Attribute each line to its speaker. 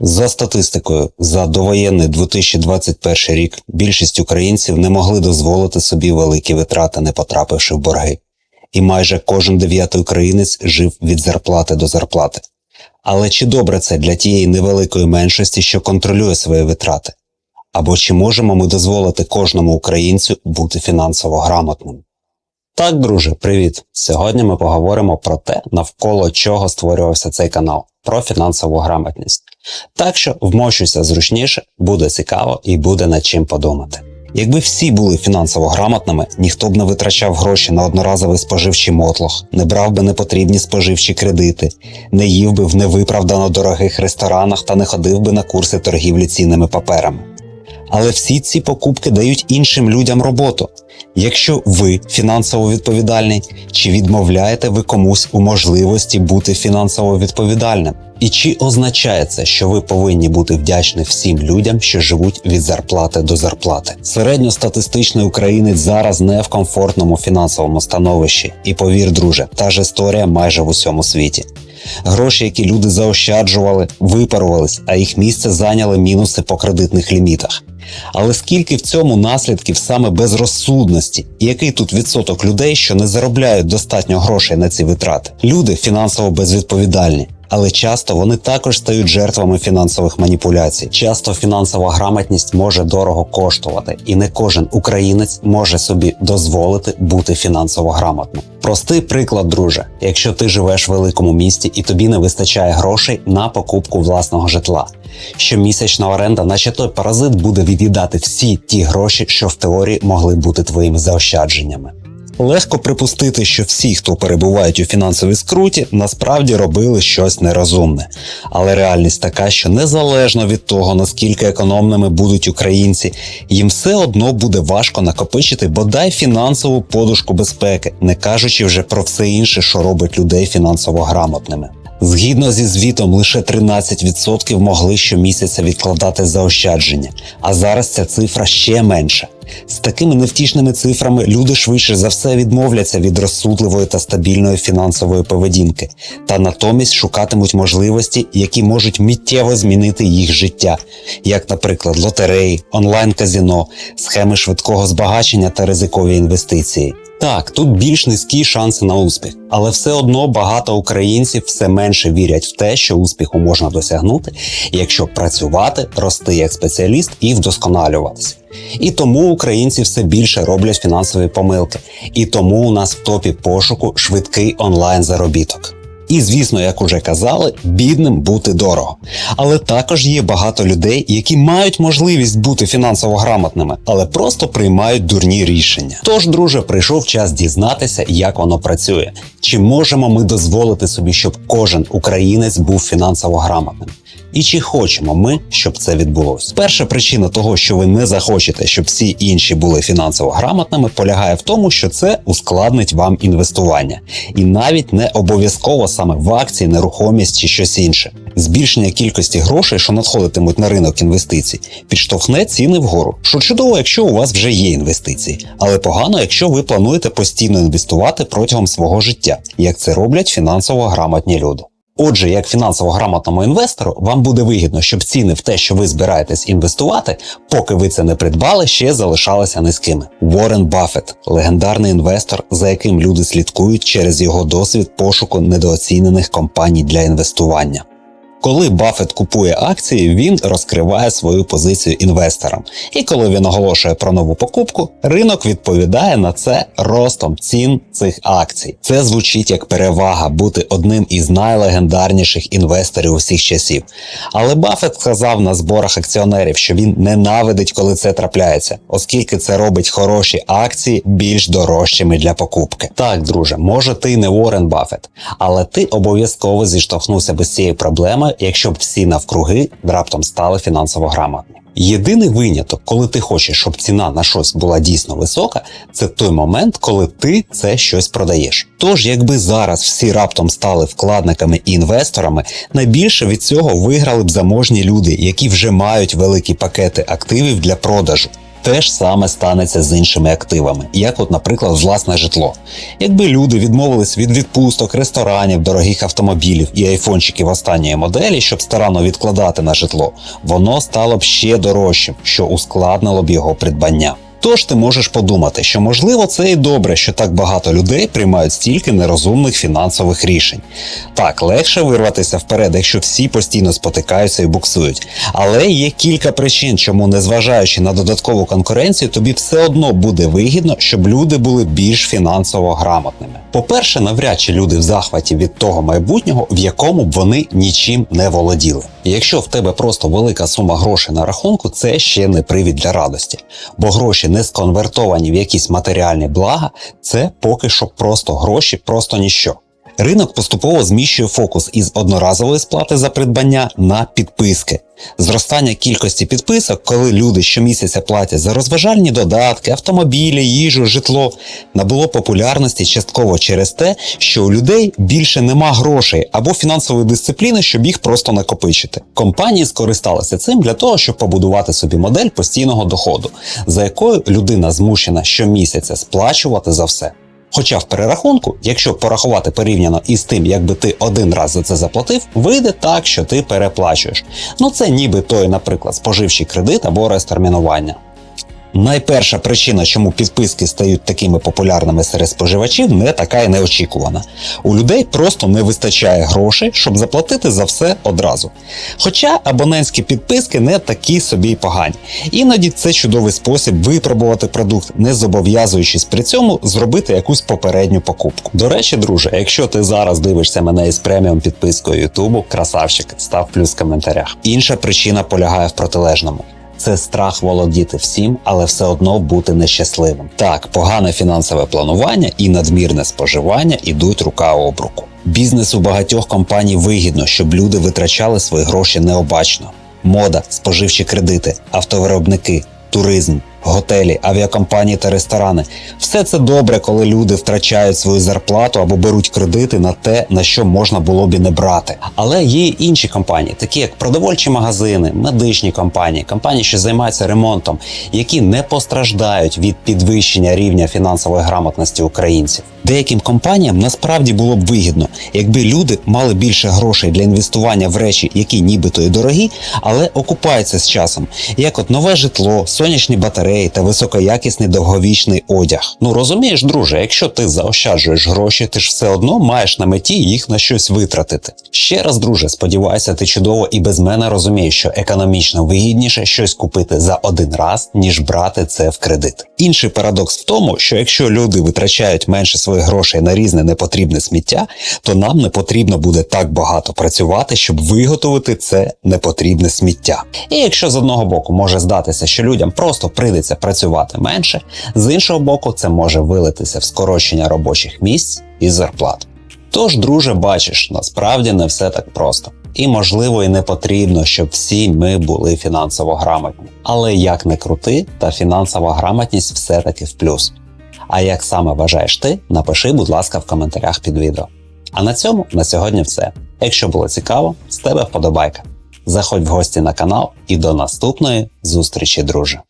Speaker 1: За статистикою, за довоєнний 2021 рік більшість українців не могли дозволити собі великі витрати, не потрапивши в борги. І майже кожен дев'ятий українець жив від зарплати до зарплати. Але чи добре це для тієї невеликої меншості, що контролює свої витрати? Або чи можемо ми дозволити кожному українцю бути фінансово грамотним? Так, друже, привіт! Сьогодні ми поговоримо про те, навколо чого створювався цей канал про фінансову грамотність. Так що вмощуйся зручніше, буде цікаво і буде над чим подумати. Якби всі були фінансово грамотними, ніхто б не витрачав гроші на одноразовий споживчий мотлох, не брав би непотрібні споживчі кредити, не їв би в невиправдано дорогих ресторанах та не ходив би на курси торгівлі цінними паперами. Але всі ці покупки дають іншим людям роботу. Якщо ви фінансово відповідальний, чи відмовляєте ви комусь у можливості бути фінансово відповідальним? І чи означає це, що ви повинні бути вдячні всім людям, що живуть від зарплати до зарплати? Середньостатистичний українець зараз не в комфортному фінансовому становищі, і повір, друже, та ж історія майже в усьому світі. Гроші, які люди заощаджували, випарувались, а їх місце зайняли мінуси по кредитних лімітах. Але скільки в цьому наслідків саме безрозсудності, і який тут відсоток людей, що не заробляють достатньо грошей на ці витрати? Люди фінансово безвідповідальні. Але часто вони також стають жертвами фінансових маніпуляцій. Часто фінансова грамотність може дорого коштувати, і не кожен українець може собі дозволити бути фінансово грамотним. Простий приклад, друже: якщо ти живеш в великому місті і тобі не вистачає грошей на покупку власного житла. Щомісячна оренда, наче той паразит, буде від'їдати всі ті гроші, що в теорії могли бути твоїми заощадженнями. Легко припустити, що всі, хто перебувають у фінансовій скруті, насправді робили щось нерозумне. Але реальність така, що незалежно від того, наскільки економними будуть українці, їм все одно буде важко накопичити бодай фінансову подушку безпеки, не кажучи вже про все інше, що робить людей фінансово грамотними. Згідно зі звітом, лише 13% могли щомісяця відкладати заощадження, а зараз ця цифра ще менша. З такими невтішними цифрами люди швидше за все відмовляться від розсудливої та стабільної фінансової поведінки, та натомість шукатимуть можливості, які можуть миттєво змінити їх життя, як, наприклад, лотереї, онлайн-казіно, схеми швидкого збагачення та ризикові інвестиції. Так, тут більш низькі шанси на успіх, але все одно багато українців все менше вірять в те, що успіху можна досягнути, якщо працювати, рости як спеціаліст і вдосконалюватися. І тому українці все більше роблять фінансові помилки, і тому у нас в топі пошуку швидкий онлайн заробіток. І звісно, як уже казали, бідним бути дорого. Але також є багато людей, які мають можливість бути фінансово грамотними, але просто приймають дурні рішення. Тож, друже, прийшов час дізнатися, як воно працює. Чи можемо ми дозволити собі, щоб кожен українець був фінансово грамотним? І чи хочемо ми, щоб це відбулося? Перша причина того, що ви не захочете, щоб всі інші були фінансово грамотними, полягає в тому, що це ускладнить вам інвестування, і навіть не обов'язково саме в акції, нерухомість чи щось інше. Збільшення кількості грошей, що надходитимуть на ринок інвестицій, підштовхне ціни вгору. Що чудово, якщо у вас вже є інвестиції, але погано, якщо ви плануєте постійно інвестувати протягом свого життя, як це роблять фінансово грамотні люди. Отже, як фінансово грамотному інвестору, вам буде вигідно, щоб ціни в те, що ви збираєтесь інвестувати, поки ви це не придбали, ще залишалися низькими. Уоррен Баффет – легендарний інвестор, за яким люди слідкують через його досвід пошуку недооцінених компаній для інвестування. Коли Баффет купує акції, він розкриває свою позицію інвесторам. І коли він оголошує про нову покупку, ринок відповідає на це ростом цін цих акцій. Це звучить як перевага бути одним із найлегендарніших інвесторів усіх часів. Але Баффет сказав на зборах акціонерів, що він ненавидить, коли це трапляється, оскільки це робить хороші акції більш дорожчими для покупки. Так, друже, може ти не Уоррен Баффет, але ти обов'язково зіштовхнувся без цієї проблеми, якщо б всі навкруги раптом стали фінансово грамотні. Єдиний виняток, коли ти хочеш, щоб ціна на щось була дійсно висока, це той момент, коли ти це щось продаєш. Тож, якби зараз всі раптом стали вкладниками і інвесторами, найбільше від цього виграли б заможні люди, які вже мають великі пакети активів для продажу. Те ж саме станеться з іншими активами, як, от, наприклад, власне житло. Якби люди відмовились від відпусток, ресторанів, дорогих автомобілів і айфончиків останньої моделі, щоб старанно відкладати на житло, воно стало б ще дорожчим, що ускладнило б його придбання. Тож ти можеш подумати, що можливо це і добре, що так багато людей приймають стільки нерозумних фінансових рішень. Так, легше вирватися вперед, якщо всі постійно спотикаються і буксують. Але є кілька причин, чому, незважаючи на додаткову конкуренцію, тобі все одно буде вигідно, щоб люди були більш фінансово грамотними. По-перше, навряд чи люди в захваті від того майбутнього, в якому б вони нічим не володіли. Якщо в тебе просто велика сума грошей на рахунку, це ще не привід для радості, бо гроші не сконвертовані в якісь матеріальні блага, це поки що просто гроші, просто ніщо. Ринок поступово зміщує фокус із одноразової сплати за придбання на підписки. Зростання кількості підписок, коли люди щомісяця платять за розважальні додатки, автомобілі, їжу, житло, набуло популярності частково через те, що у людей більше нема грошей або фінансової дисципліни, щоб їх просто накопичити. Компанії скористалися цим для того, щоб побудувати собі модель постійного доходу, за якою людина змушена щомісяця сплачувати за все. Хоча в перерахунку, якщо порахувати порівняно із тим, якби ти один раз за це заплатив, вийде так, що ти переплачуєш. Ну це ніби той, наприклад, споживчий кредит або розтермінування. Найперша причина, чому підписки стають такими популярними серед споживачів, не така і неочікувана. У людей просто не вистачає грошей, щоб заплатити за все одразу. Хоча абонентські підписки не такі собі й погані. Іноді це чудовий спосіб випробувати продукт, не зобов'язуючись при цьому зробити якусь попередню покупку. До речі, друже, якщо ти зараз дивишся мене із преміум підпискою Ютубу, красавчик, став плюс в коментарях. Інша причина полягає в протилежному. Це страх володіти всім, але все одно бути нещасливим. Так, погане фінансове планування і надмірне споживання ідуть рука об руку. Бізнесу багатьох компаній вигідно, щоб люди витрачали свої гроші необачно. Мода, споживчі кредити, автовиробники, туризм, готелі, авіакомпанії та ресторани. Все це добре, коли люди втрачають свою зарплату або беруть кредити на те, на що можна було б і не брати. Але є інші компанії, такі як продовольчі магазини, медичні компанії, компанії, що займаються ремонтом, які не постраждають від підвищення рівня фінансової грамотності українців. Деяким компаніям насправді було б вигідно, якби люди мали більше грошей для інвестування в речі, які нібито і дорогі, але окупаються з часом, як от нове житло, сонячні батареї та високоякісний довговічний одяг. Ну розумієш, друже, якщо ти заощаджуєш гроші, ти ж все одно маєш на меті їх на щось витратити. Ще раз, друже, сподіваюся, ти чудово і без мене розумієш, що економічно вигідніше щось купити за один раз, ніж брати це в кредит. Інший парадокс в тому, що якщо люди витрачають менше своїх грошей на різне непотрібне сміття, то нам не потрібно буде так багато працювати, щоб виготовити це непотрібне сміття. І якщо з одного боку може здатися, що людям просто прийдеться працювати менше, з іншого боку, це може вилитися в скорочення робочих місць і зарплат. Тож, друже, бачиш, насправді не все так просто. І можливо і не потрібно, щоб всі ми були фінансово грамотні. Але як не крути, та фінансова грамотність все-таки в плюс. А як саме вважаєш ти, напиши, будь ласка, в коментарях під відео. А на цьому на сьогодні все. Якщо було цікаво, з тебе вподобайка. Заходь в гості на канал і до наступної зустрічі, друже!